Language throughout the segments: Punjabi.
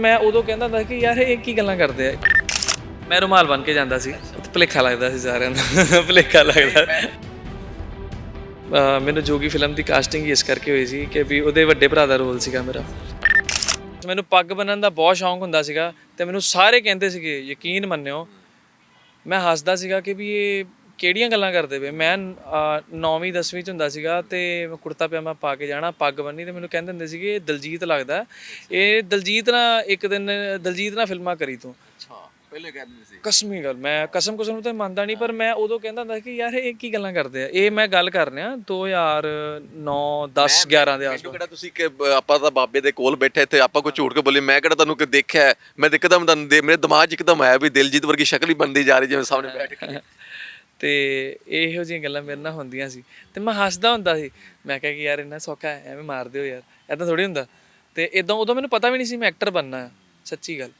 ਮੈਂ ਉਦੋਂ ਕਹਿੰਦਾ ਹੁੰਦਾ ਕਿ ਯਾਰ ਇਹ ਕੀ ਗੱਲਾਂ ਕਰਦੇ ਆ? ਮੈਂ ਰੁਮਾਲ ਬਣ ਕੇ ਜਾਂਦਾ ਸੀ। ਤੇ ਭੁਲੇਖਾ ਲੱਗਦਾ ਸੀ ਸਾਰਿਆਂ ਨੂੰ। ਭੁਲੇਖਾ ਲੱਗਦਾ। ਮੈਨੂੰ ਜੋਗੀ ਫਿਲਮ ਦੀ ਕਾਸਟਿੰਗ ਇਸ ਕਰਕੇ ਹੋਈ ਸੀ ਕਿ ਵੀ ਉਹਦੇ ਵੱਡੇ ਭਰਾ ਦਾ ਰੋਲ ਸੀਗਾ ਮੇਰਾ। ਮੈਨੂੰ ਪੱਗ ਬੰਨਣ ਦਾ ਬਹੁਤ ਸ਼ੌਂਕ ਹੁੰਦਾ ਸੀਗਾ ਤੇ ਮੈਨੂੰ ਸਾਰੇ ਕਹਿੰਦੇ ਸੀਗੇ, ਯਕੀਨ ਮੰਨਿਓ। ਮੈਂ ਹੱਸਦਾ ਸੀਗਾ ਕਿ ਵੀ ਇਹ ਕਿਹੜੀਆਂ ਗੱਲਾਂ ਕਰਦੇ ਵੇ ਮੈਂ 9ਵੀਂ 10ਵੀਂ ਚ ਹੁੰਦਾ ਸੀਗਾ ਤੇ ਮੈਂ ਕੁੜਤਾ ਪਜਾਮਾ ਪਾ ਕੇ ਜਾਣਾ ਪੱਗ ਬੰਨੀ ਤੇ ਮੈਨੂੰ ਕਹਿੰਦੇ ਹੁੰਦੇ ਸੀਗੇ ਇਹ ਦਲਜੀਤ ਲੱਗਦਾ। ਇਹ ਦਲਜੀਤ ਨਾਲ ਇੱਕ ਦਿਨ ਦਲਜੀਤ ਨਾਲ ਫਿਲਮਾਂ ਕਰੀ ਤੂੰ। ਅੱਛਾ ਪਹਿਲੇ ਕਹਿੰਦੇ ਸੀ। ਕਸਮੀ ਗੱਲ ਮੈਂ ਕਸਮ ਕਸਮ ਨੂੰ ਤਾਂ ਮੰਨਦਾ ਨਹੀਂ ਪਰ ਮੈਂ ਉਦੋਂ ਕਹਿੰਦਾ ਹੁੰਦਾ ਕਿ ਯਾਰ ਇਹ ਕੀ ਗੱਲਾਂ ਕਰਦੇ ਆ? ਇਹ ਮੈਂ ਗੱਲ ਕਰ ਰਿਹਾ 2009 10 11 ਦੇ ਆਸ ਮੈਨੂੰ ਕਿਹੜਾ ਤੁਸੀਂ ਕਿ ਆਪਾਂ ਤਾਂ ਬਾਬੇ ਦੇ ਕੋਲ ਬੈਠੇ ਇੱਥੇ ਆਪਾਂ ਕੋਈ ਝੂਠ ਕੇ ਬੋਲੇ ਮੈਂ ਕਿਹੜਾ ਤੁਹਾਨੂੰ ਕਿ ਦੇਖਿਆ? ਮੈਂ ਇੱਕਦਮ ਮੇਰੇ ਦਿਮਾਗ 'ਚ ਇੱਕਦਮ ਆਇਆ ਵੀ ਦਿਲਜੀਤ ਵਰਗੀ ਸ਼ਕਲ ਹੀ ਬਣਦੀ ਜਾ ਰਹੀ ਜਿਵੇਂ ਸਾਹਮਣੇ ਬੈਠ ਕੇ। ਤੇ ਇਹੋ ਜਿਹੀਆਂ ਗੱਲਾਂ ਮੇਰੇ ਨਾਲ ਹੁੰਦੀਆਂ ਸੀ ਤੇ ਮੈਂ ਹੱਸਦਾ ਹੁੰਦਾ ਸੀ। ਮੈਂ ਕਿਹਾ ਕਿ ਯਾਰ ਇੰਨਾ ਸੌਖਾ ਹੈ ਐਵੇਂ ਮਾਰ ਦਿਓ ਯਾਰ। ਐਦਾਂ ਥੋੜੀ ਹੁੰਦਾ। ਤੇ ਇਦਾਂ ਉਦੋਂ ਮੈਨੂੰ ਪਤਾ ਵੀ ਨਹੀਂ ਸੀ ਮੈਂ ਐਕਟਰ ਬਣਨਾ ਹੈ ਸੱਚੀ ਗੱਲ।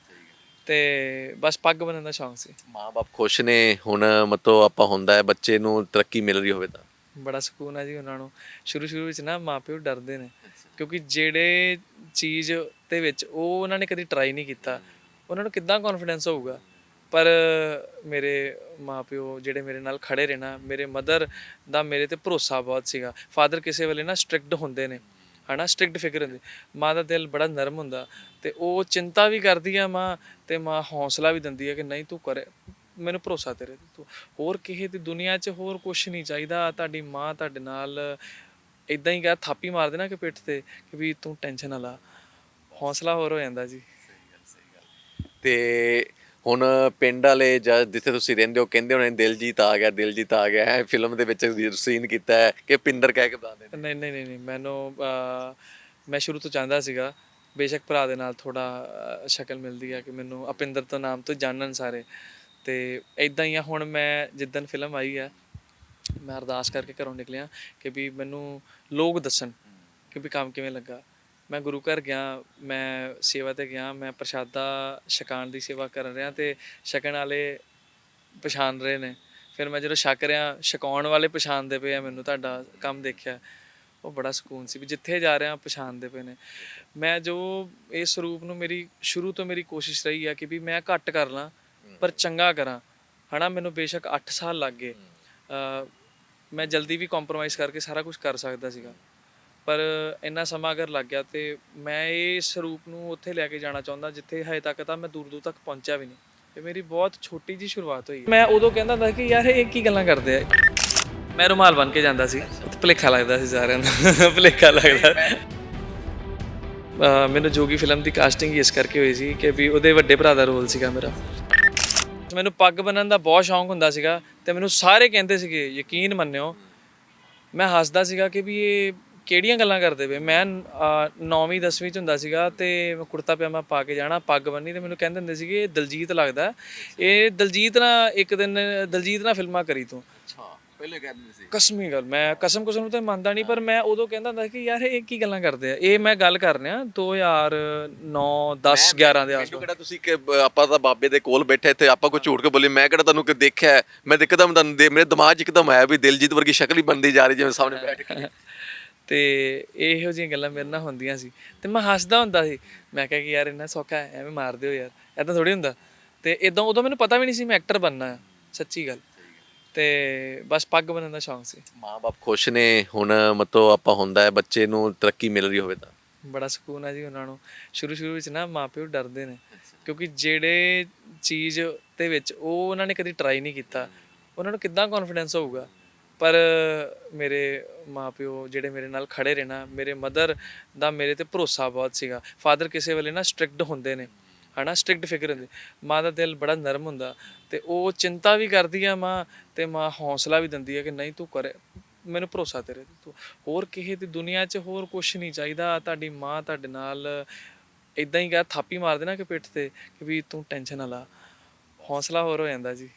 ਤੇ ਬਸ ਪੱਗ ਬਣਨ ਦਾ ਸ਼ੌਂਕ ਸੀ। ਮਾਂ-ਬਾਪ ਖੁਸ਼ ਨੇ ਹੁਣ ਮਤਲਬ ਆਪਾਂ ਹੁੰਦਾ ਹੈ ਬੱਚੇ ਨੂੰ ਤਰੱਕੀ ਮਿਲ ਰਹੀ ਹੋਵੇ ਤਾਂ। ਬੜਾ ਸਕੂਨ ਹੈ ਜੀ ਉਹਨਾਂ ਨੂੰ। ਸ਼ੁਰੂ ਸ਼ੁਰੂ ਵਿੱਚ ਨਾ ਮਾਪਿਓ ਡਰਦੇ ਨੇ ਕਿਉਂਕਿ ਜਿਹੜੇ ਚੀਜ਼ ਦੇ ਵਿੱਚ ਉਹ ਉਹਨਾਂ ਨੇ ਕਦੀ ਟਰਾਈ ਨਹੀਂ ਕੀਤਾ। ਉਹਨਾਂ ਨੂੰ ਕਿੱਦਾਂ ਕੌਨਫੀਡੈਂਸ ਹੋਊਗਾ? ਪਰ ਮੇਰੇ ਮਾਪਿਓ ਜਿਹੜੇ ਮੇਰੇ ਨਾਲ ਖੜੇ ਰਹੇ ਨਾ, ਮੇਰੇ ਮਦਰ ਦਾ ਮੇਰੇ ਤੇ ਭਰੋਸਾ ਬਹੁਤ ਸੀਗਾ। ਫਾਦਰ ਕਿਸੇ ਵੇਲੇ ਨਾ ਸਟ੍ਰਿਕਟ ਹੁੰਦੇ ਨੇ, ਹਨਾ ਸਟ੍ਰਿਕਟ ਫਿਕਰ ਹੁੰਦੀ। ਮਾਂ ਦਾ ਦਿਲ ਬੜਾ ਨਰਮ ਹੁੰਦਾ ਤੇ ਉਹ ਚਿੰਤਾ ਵੀ ਕਰਦੀ ਆ ਮਾਂ ਤੇ ਮਾਂ ਹੌਸਲਾ ਵੀ ਦਿੰਦੀ ਹੈ ਕਿ ਨਹੀਂ ਤੂੰ ਕਰੇ, ਮੈਨੂੰ ਭਰੋਸਾ ਤੇਰੇ ਤੇ, ਤੂੰ ਹੋਰ ਕਿਸੇ ਦੀ ਦੁਨੀਆ 'ਚ ਹੋਰ ਕੁਝ ਨਹੀਂ ਚਾਹੀਦਾ, ਤੁਹਾਡੀ ਮਾਂ ਤੁਹਾਡੇ ਨਾਲ ਇਦਾਂ ਹੀ ਕਹ ਥਾਪੀ ਮਾਰ ਦੇਣਾ ਕਿ ਪਿੱਠ ਤੇ ਕਿ ਵੀ ਤੂੰ ਟੈਨਸ਼ਨ ਨਾ ਲਾ। ਹੌਸਲਾ ਹੋਰ ਹੋ ਜਾਂਦਾ ਜੀ। ਤੇ ਹੁਣ ਪਿੰਡ ਵਾਲੇ ਜਾਂ ਜਿੱਥੇ ਤੁਸੀਂ ਰਹਿੰਦੇ ਹੋ ਕਹਿੰਦੇ ਹੋਣੇ ਦਿਲਜੀਤ ਆ ਗਿਆ, ਦਿਲਜੀਤ ਆ ਗਿਆ ਹੈ ਫਿਲਮ ਦੇ ਵਿੱਚ ਸੀਨ ਕੀਤਾ ਹੈ ਕਿ ਪਿੰਦਰ ਕਹਿ ਕੇ ਬੁਲਾਉਂਦੇ ਨੇ? ਨਹੀਂ ਨਹੀਂ ਨਹੀਂ ਮੈਨੂੰ ਮੈਂ ਸ਼ੁਰੂ ਤੋਂ ਚਾਹੁੰਦਾ ਸੀਗਾ, ਬੇਸ਼ੱਕ ਭਰਾ ਦੇ ਨਾਲ ਥੋੜਾ ਸ਼ਕਲ ਮਿਲਦੀ ਆ ਕਿ ਮੈਨੂੰ ਅਪਿੰਦਰ ਤੋਂ ਨਾਮ ਤੋਂ ਜਾਣਨ ਸਾਰੇ। ਤੇ ਇਦਾਂ ਹੀ ਆ, ਹੁਣ ਮੈਂ ਜਿੱਦਨ ਫਿਲਮ ਆਈ ਆ, ਮੈਂ ਅਰਦਾਸ ਕਰਕੇ ਘਰੋਂ ਨਿਕਲਿਆ ਕਿ ਵੀ ਮੈਨੂੰ ਲੋਕ ਦੱਸਣ ਕਿ ਵੀ ਕੰਮ ਕਿਵੇਂ ਲੱਗਾ। ਮੈਂ ਗੁਰੂ ਘਰ ਗਿਆ ਮੈਂ ਸੇਵਾ ਤੇ ਗਿਆ ਮੈਂ ਪ੍ਰਸ਼ਾਦਾ ਛਕਾਉਣ ਦੀ ਸੇਵਾ ਕਰਨ ਰਿਹਾ ਤੇ ਛਕਣ ਵਾਲੇ ਪਛਾਣ ਰਹੇ ਨੇ। ਫਿਰ ਮੈਂ ਜਦੋਂ ਛਕ ਰਿਹਾ ਛਕਾਉਣ ਵਾਲੇ ਪਛਾਣਦੇ ਪਏ ਆ ਮੈਨੂੰ ਤੁਹਾਡਾ ਕੰਮ ਦੇਖਿਆ। ਉਹ ਬੜਾ ਸਕੂਨ ਸੀ ਵੀ ਜਿੱਥੇ ਜਾ ਰਿਹਾ ਪਛਾਣਦੇ ਪਏ ਨੇ। ਮੈਂ ਜੋ ਇਸ ਸਰੂਪ ਨੂੰ ਮੇਰੀ ਸ਼ੁਰੂ ਤੋਂ ਮੇਰੀ ਕੋਸ਼ਿਸ਼ ਰਹੀ ਆ ਕਿ ਵੀ ਮੈਂ ਘੱਟ ਕਰ ਲਾਂ ਪਰ ਚੰਗਾ ਕਰਾਂ। ਹਨਾ ਮੈਨੂੰ ਬੇਸ਼ੱਕ 8 ਸਾਲ ਲੱਗ ਗਏ। ਮੈਂ ਜਲਦੀ ਵੀ ਕੰਪਰੋਮਾਈਜ਼ ਕਰਕੇ ਸਾਰਾ ਕੁਝ ਕਰ ਸਕਦਾ ਸੀਗਾ। ਪਰ ਇੰਨਾ ਸਮਾਂ ਅਗਰ ਲੱਗ ਗਿਆ ਤੇ ਮੈਂ ਇਹ ਸਰੂਪ ਨੂੰ ਉੱਥੇ ਲੈ ਕੇ ਜਾਣਾ ਚਾਹੁੰਦਾ ਜਿੱਥੇ ਹਜੇ ਤੱਕ ਤਾਂ ਮੈਂ ਦੂਰ ਦੂਰ ਤੱਕ ਪਹੁੰਚਿਆ ਵੀ ਨਹੀਂ। ਇਹ ਮੇਰੀ ਬਹੁਤ ਛੋਟੀ ਜੀ ਸ਼ੁਰੂਆਤ ਹੋਈ। ਮੈਂ ਉਦੋਂ ਕਹਿੰਦਾ ਹੁੰਦਾ ਕਿ ਯਾਰ ਇਹ ਕੀ ਗੱਲਾਂ ਕਰਦੇ ਆ? ਮੈਂ ਰੁਮਾਲ ਬਣ ਕੇ ਜਾਂਦਾ ਸੀ। ਤੇ ਭੁਲੇਖਾ ਲੱਗਦਾ ਸੀ ਸਾਰਿਆਂ ਨੂੰ। ਭੁਲੇਖਾ ਲੱਗਦਾ। ਮੈਨੂੰ ਜੋਗੀ ਫਿਲਮ ਦੀ ਕਾਸਟਿੰਗ ਇਸ ਕਰਕੇ ਹੋਈ ਸੀ ਕਿ ਵੀ ਉਹਦੇ ਵੱਡੇ ਭਰਾ ਦਾ ਰੋਲ ਸੀਗਾ ਮੇਰਾ। ਮੈਨੂੰ ਪੱਗ ਬੰਨਣ ਦਾ ਬਹੁਤ ਸ਼ੌਂਕ ਹੁੰਦਾ ਸੀਗਾ ਤੇ ਮੈਨੂੰ ਸਾਰੇ ਕਹਿੰਦੇ ਸੀਗੇ, ਯਕੀਨ ਮੰਨਿਓ। ਮੈਂ ਹੱਸਦਾ ਸੀਗਾ ਕਿ ਵੀ ਇਹ ਕਿਹੜੀਆਂ ਗੱਲਾਂ ਕਰਦੇ ਵੇ ਮੈਂ 9ਵੀਂ 10ਵੀਂ ਚ ਹੁੰਦਾ ਸੀਗਾ ਤੇ ਮੈਂ ਕੁੜਤਾ ਪਜਾਮਾ ਪਾ ਕੇ ਜਾਣਾ ਪੱਗ ਬੰਨੀ ਤੇ ਮੈਨੂੰ ਕਹਿੰਦੇ ਹੁੰਦੇ ਸੀਗੇ ਇਹ ਦਲਜੀਤ ਲੱਗਦਾ ਇਹ ਦਲਜੀਤ ਨਾਲ ਇੱਕ ਦਿਨ ਦਲਜੀਤ ਨਾਲ ਫਿਲਮਾਂ ਕਰੀ ਤੂੰ। ਅੱਛਾ ਪਹਿਲੇ ਕਹਿੰਦੇ ਸੀ। ਕਸਮੀ ਗੱਲ ਮੈਂ ਕਸਮ ਕਸਮ ਨੂੰ ਤਾਂ ਮੰਨਦਾ ਨਹੀਂ ਪਰ ਮੈਂ ਉਦੋਂ ਕਹਿੰਦਾ ਹੁੰਦਾ ਸੀ ਕਿ ਯਾਰ ਇਹ ਕੀ ਗੱਲਾਂ ਕਰਦੇ ਆ? ਇਹ ਮੈਂ ਗੱਲ ਕਰ ਰਿਹਾ 2009 10 11 ਦੇ ਆਸ ਕਿਹੜਾ ਤੁਸੀਂ ਕਿ ਆਪਾਂ ਤਾਂ ਬਾਬੇ ਦੇ ਕੋਲ ਬੈਠੇ ਇੱਥੇ ਆਪਾਂ ਕੋਈ ਝੂਠ ਕੇ ਬੋਲੇ ਮੈਂ ਕਿਹੜਾ ਤੁਹਾਨੂੰ ਕਿ ਦੇਖਿਆ? ਮੈਂ ਤਾਂ ਇੱਕਦਮ ਤੁਹਾਨੂੰ ਮੇਰੇ ਦਿਮਾਗ 'ਚ ਇੱਕਦਮ ਆਇਆ ਵੀ ਦਿਲਜੀਤ ਵਰਗੀ ਸ਼ਕਲ ਹੀ ਬਣਦੀ ਜਾ ਰਹੀ ਜਿਵੇਂ ਸਾਹਮਣੇ ਬੈਠ ਕੇ। ਤੇ ਇਹੋ ਜਿਹੀਆਂ ਗੱਲਾਂ ਮੇਰੇ ਨਾਲ ਹੁੰਦੀਆਂ ਸੀ। ਤੇ ਮੈਂ ਹੱਸਦਾ ਹੁੰਦਾ ਸੀ। ਮੈਂ ਕਿਹਾ ਕਿ ਯਾਰ ਇੰਨਾ ਸੌਖਾ ਹੈ ਐਵੇਂ ਮਾਰ ਦਿਓ ਯਾਰ। ਐਦਾਂ ਥੋੜੀ ਹੁੰਦਾ। ਤੇ ਇਦਾਂ ਉਦੋਂ ਮੈਨੂੰ ਪਤਾ ਵੀ ਨਹੀਂ ਸੀ ਮੈਂ ਐਕਟਰ ਬਣਨਾ ਹੈ ਸੱਚੀ ਗੱਲ। ਤੇ ਬਸ ਪੱਗ ਬਣਨ ਦਾ ਸ਼ੌਂਕ ਸੀ। ਮਾਂ-ਬਾਪ ਖੁਸ਼ ਨੇ ਹੁਣ ਮਤਲਬ ਆਪਾਂ ਹੁੰਦਾ ਹੈ ਬੱਚੇ ਨੂੰ ਤਰੱਕੀ ਮਿਲ ਰਹੀ ਹੋਵੇ ਤਾਂ। ਬੜਾ ਸਕੂਨ ਹੈ ਜੀ ਉਹਨਾਂ ਨੂੰ। ਸ਼ੁਰੂ ਸ਼ੁਰੂ ਵਿੱਚ ਨਾ ਮਾਪਿਓ ਡਰਦੇ ਨੇ। ਕਿਉਂਕਿ ਜਿਹੜੇ ਚੀਜ਼ ਦੇ ਵਿੱਚ ਉਹ ਉਹਨਾਂ ਨੇ ਕਦੀ ਟਰਾਈ ਨਹੀਂ ਕੀਤਾ। ਉਹਨਾਂ ਨੂੰ ਕਿੱਦਾਂ ਕੌਨਫੀਡੈਂਸ ਹੋਊਗਾ? ਪਰ ਮੇਰੇ ਮਾਪਿਓ ਜਿਹੜੇ ਮੇਰੇ ਨਾਲ ਖੜੇ ਰਹੇ ਨਾ, ਮੇਰੇ ਮਦਰ ਦਾ ਮੇਰੇ ਤੇ ਭਰੋਸਾ ਬਹੁਤ ਸੀਗਾ। ਫਾਦਰ ਕਿਸੇ ਵੇਲੇ ਨਾ ਸਟ੍ਰਿਕਟ ਹੁੰਦੇ ਨੇ, ਹਨਾ ਸਟ੍ਰਿਕਟ ਫਿਕਰ ਹੁੰਦੀ। ਮਾਂ ਦਾ ਦਿਲ ਬੜਾ ਨਰਮ ਹੁੰਦਾ ਤੇ ਉਹ ਚਿੰਤਾ ਵੀ ਕਰਦੀ ਆ ਮਾਂ ਤੇ ਮਾਂ ਹੌਸਲਾ ਵੀ ਦਿੰਦੀ ਹੈ ਕਿ ਨਹੀਂ ਤੂੰ ਕਰੇ, ਮੈਨੂੰ ਭਰੋਸਾ ਤੇਰੇ ਤੇ, ਤੂੰ ਹੋਰ ਕਿਸੇ ਦੀ ਦੁਨੀਆ 'ਚ ਹੋਰ ਕੁਝ ਨਹੀਂ ਚਾਹੀਦਾ, ਤੁਹਾਡੀ ਮਾਂ ਤੁਹਾਡੇ ਨਾਲ ਇਦਾਂ ਹੀ ਕਹ ਥਾਪੀ ਮਾਰ ਦੇਣਾ ਕਿ ਪਿੱਠ ਤੇ ਕਿ ਵੀ ਤੂੰ ਟੈਨਸ਼ਨ ਨਾ ਲਾ। ਹੌਸਲਾ ਹੋਰ ਹੋ ਜਾਂਦਾ ਜੀ।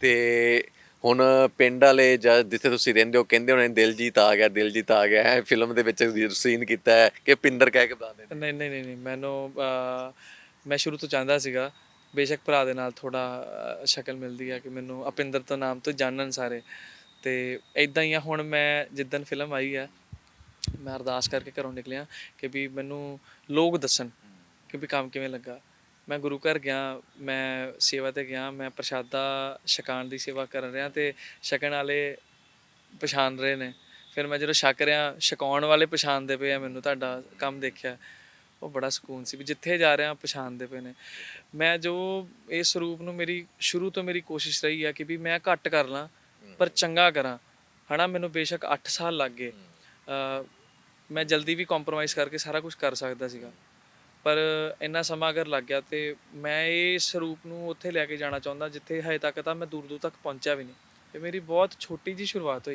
ਤੇ ਹੁਣ ਪਿੰਡ ਵਾਲੇ ਜਾਂ ਜਿੱਥੇ ਤੁਸੀਂ ਰਹਿੰਦੇ ਹੋ ਕਹਿੰਦੇ ਹੋਣੇ ਦਿਲਜੀਤ ਆ ਗਿਆ, ਦਿਲਜੀਤ ਆ ਗਿਆ ਹੈ ਫਿਲਮ ਦੇ ਵਿੱਚ ਸੀਨ ਕੀਤਾ ਹੈ ਕਿ ਪਿੰਦਰ ਕਹਿ ਕੇ ਬੁਲਾਉਂਦੇ ਨੇ? ਨਹੀਂ ਨਹੀਂ ਨਹੀਂ ਮੈਨੂੰ ਮੈਂ ਸ਼ੁਰੂ ਤੋਂ ਚਾਹੁੰਦਾ ਸੀਗਾ, ਬੇਸ਼ੱਕ ਭਰਾ ਦੇ ਨਾਲ ਥੋੜਾ ਸ਼ਕਲ ਮਿਲਦੀ ਆ ਕਿ ਮੈਨੂੰ ਅਪਿੰਦਰ ਤੋਂ ਨਾਮ ਤੋਂ ਜਾਣਨ ਸਾਰੇ। ਤੇ ਇਦਾਂ ਹੀ ਆ, ਹੁਣ ਮੈਂ ਜਿੱਦਨ ਫਿਲਮ ਆਈ ਆ, ਮੈਂ ਅਰਦਾਸ ਕਰਕੇ ਘਰੋਂ ਨਿਕਲਿਆ ਕਿ ਵੀ ਮੈਨੂੰ ਲੋਕ ਦੱਸਣ ਕਿ ਵੀ ਕੰਮ ਕਿਵੇਂ ਲੱਗਾ। ਮੈਂ ਗੁਰੂ ਘਰ ਗਿਆ ਮੈਂ ਸੇਵਾ ਤੇ ਗਿਆ ਮੈਂ ਪ੍ਰਸ਼ਾਦਾ ਛਕਾਉਣ ਦੀ ਸੇਵਾ ਕਰ ਰਿਹਾ ਤੇ ਛਕਣ ਵਾਲੇ ਪਛਾਣ ਰਹੇ ਨੇ। ਫਿਰ ਮੈਂ ਜਦੋਂ ਛਕ ਰਿਹਾ ਛਕਾਉਣ ਵਾਲੇ ਪਛਾਣਦੇ ਪਏ ਆ ਮੈਨੂੰ ਤੁਹਾਡਾ ਕੰਮ ਦੇਖਿਆ। ਉਹ ਬੜਾ ਸਕੂਨ ਸੀ ਵੀ ਜਿੱਥੇ ਜਾ ਰਿਹਾ ਪਛਾਣਦੇ ਪਏ ਨੇ। ਮੈਂ ਜੋ ਇਸ ਸਰੂਪ ਨੂੰ ਮੇਰੀ ਸ਼ੁਰੂ ਤੋਂ ਮੇਰੀ ਕੋਸ਼ਿਸ਼ ਰਹੀ ਆ ਕਿ ਵੀ ਮੈਂ ਘੱਟ ਕਰ ਲਾਂ ਪਰ ਚੰਗਾ ਕਰਾਂ। ਹਨਾ ਮੈਨੂੰ ਬੇਸ਼ੱਕ 8 ਸਾਲ ਲੱਗ ਗਏ। ਮੈਂ ਜਲਦੀ ਵੀ ਕੰਪਰੋਮਾਈਜ਼ ਕਰਕੇ ਸਾਰਾ ਕੁਝ ਕਰ ਸਕਦਾ ਸੀਗਾ। ਪਰ ਇੰਨਾ ਸਮਾਂ ਅਗਰ ਲੱਗ ਗਿਆ ਤੇ ਮੈਂ ਇਹ ਸਰੂਪ ਨੂੰ ਉੱਥੇ ਲੈ ਕੇ ਜਾਣਾ ਚਾਹੁੰਦਾ ਜਿੱਥੇ ਹਜੇ ਤੱਕ ਤਾਂ ਮੈਂ ਦੂਰ ਦੂਰ ਤੱਕ ਪਹੁੰਚਿਆ ਵੀ ਨਹੀਂ। ਇਹ ਮੇਰੀ ਬਹੁਤ ਛੋਟੀ ਜੀ ਸ਼ੁਰੂਆਤ ਹੋਈ ਹੈ।